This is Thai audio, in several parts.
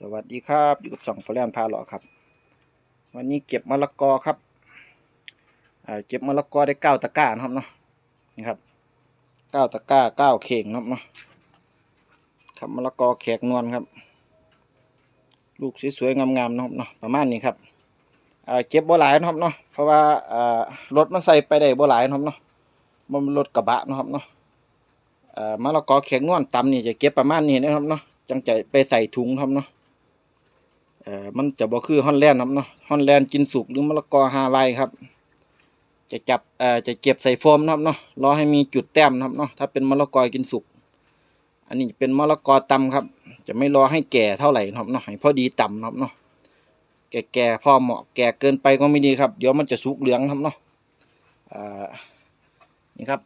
สวัสดีครับอยู่กับช่องฟอร์แลนพาหล่อครับ วันนี้เก็บมะละกอครับเก็บมะละกอได้เก้าตะกร้านะครับเนาะนี่ครับเก้าตะกร้าเก้าเข่งครับเนาะครับมะละกอแขกนวลครับ ลูกสวยๆงามๆนะครับเนาะประมาณนี้ครับเก็บบ่หลายนะครับเนาะเพราะว่ารถมันใส่ไปได้บ่หลายนะครับเนาะมันรถกระบะนะครับเนาะมะละกอแขกนวลตำนี่จะเก็บประมาณนี้นะครับเนาะจังใจไปใส่ถุงครับเนาะ เอ่อมันจะบ่คือฮอนแลนด์ครับเนาะฮอนแลนด์กินสุกหรือมะละกอฮาวายครับ จะจับเอ่อจะเก็บใส่โฟมนะครับเนาะรอให้มีจุดแต้มนะครับเนาะถ้าเป็นมะละกอกินสุก อันนี้เป็นมะละกอตำครับ จะไม่รอให้แก่เท่าไหร่นะครับเนาะให้พอดีต่ำนะครับเนาะแก่แก่พอเหมาะแก่เกินไปก็ไม่ดีครับ เดี๋ยวมันจะสุกเหลืองครับเนาะอ่านี่ครับ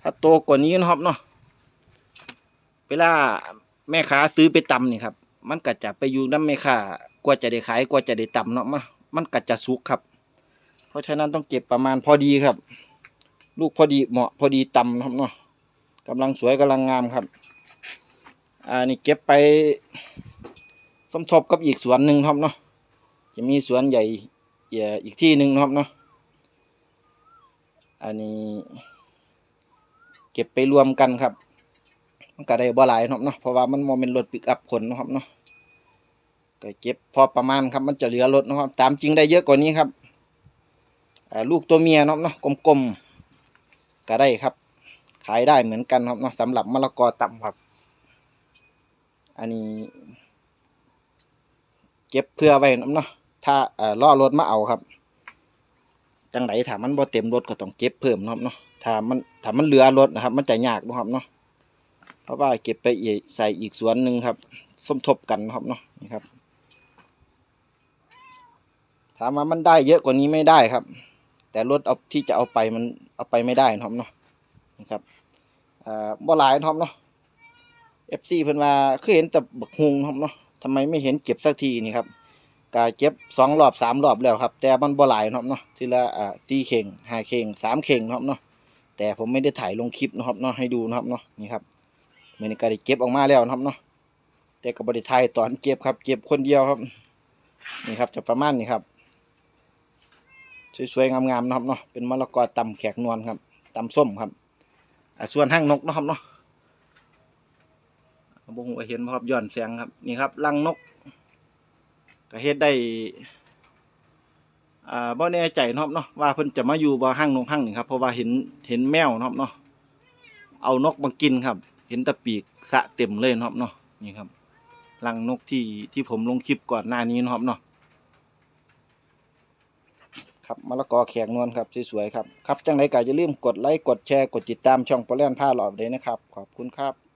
ถ้าโตกว่านี้นะครับเนาะเวลา แม่ค้าซื้อไปตำนี่ครับ มันก็จะไปอยู่น้ำแม่ค้ากว่าจะได้ขายกว่าจะได้ตำเนาะมันมันก็จะสุกครับ เพราะฉะนั้นต้องเก็บประมาณพอดีครับ ลูกพอดีเหมาะพอดีตำครับเนาะกำลังสวยกำลังงามครับอ่านี่เก็บไปสมทบกับอีกสวนหนึ่งครับเนาะจะมีสวนใหญ่ใหญ่อีกที่หนึ่งครับเนาะอันนี้ เก็บไปรวมกันครับ มันก็ได้บ่หลายเนาะเนาะเพราะว่ามันโมเป็นรถปิกอัพขนนะครับเนาะก็เก็บพอประมาณครับมันจะเหลือรถนะครับ ตามจริงได้เยอะกว่านี้ครับลูกตัวเมียเนาะเนาะกลมๆก็ได้ครับ ขายได้เหมือนกันครับเนาะสำหรับมะละกอต่ำครับ อันนี้ เก็บเพื่อไว้เนาะเนาะถ้าล่อรถมาเอาครับจังไหนถามมันบ่เต็มรถก็ต้องเก็บเพิ่มนะครับเนาะถ้ามันถ้ามันเหลือรถนะครับ มันจะยากนะครับเนาะ เพราะว่าเก็บไปใส่อีกสวนหนึ่งครับสมทบกันนะครับเนาะนี่ครับ ถามว่ามันได้เยอะกว่านี้ไม่ได้ครับ แต่รถเอาที่จะเอาไปมันเอาไปไม่ได้นะครับเนาะนะครับอ่าบ่หลายนะครับเนาะ FC เพิ่นว่าคือเห็นแต่บักฮุงนะครับเนาะทำไมไม่เห็นเก็บสักทีนี่ครับกาเก็บสองรอบสามรอบแล้วครับ แต่มันบ่หลายนะครับเนาะทีละอ่าตีเข่งห้าเข่งสามเข่งนะครับเนาะแต่ผมไม่ได้ถ่ายลงคลิปนะครับเนาะให้ดูนะครับเนาะนี่ครับ มื่อนี้ก็ได้เก็บออกมาแล้วนะครับเนาะแต่ก็บริไทยตอนเก็บครับ เก็บคนเดียวครับนี่ครับจะประมาณนี้ครับสวยๆงามๆนะครับเนาะเป็นมะละกอตำแขกนวลครับตำส้มครับส่วนห้างนกนะครับเนาะบงหัวาเห็นบ่ครับย้อนแสงครับนี่ครับรังนกก็เฮ็ดได้อ่าบ่แน่ใจนะครับเนาะว่าเพิ่นจะมาอยู่บ่ห้างนกห้างนี่ครับเพราะว่าเห็นเห็นแมวนะครับเนาะเอานกมากินครับ เห็นตะปีกสะเต็มเลยนะครับเนาะนี่ครับรังนกที่ที่ผมลงคลิปก่อนหน้านี้นะครับเนาะครับมะละกอแขกนวลครับสวยๆครับ ครับจังไรก็อย่าลืมกดไลค์กดแชร์กดติดตามช่องปลาแลนผ้าหลอบเลยนะครับ ขอบคุณครับ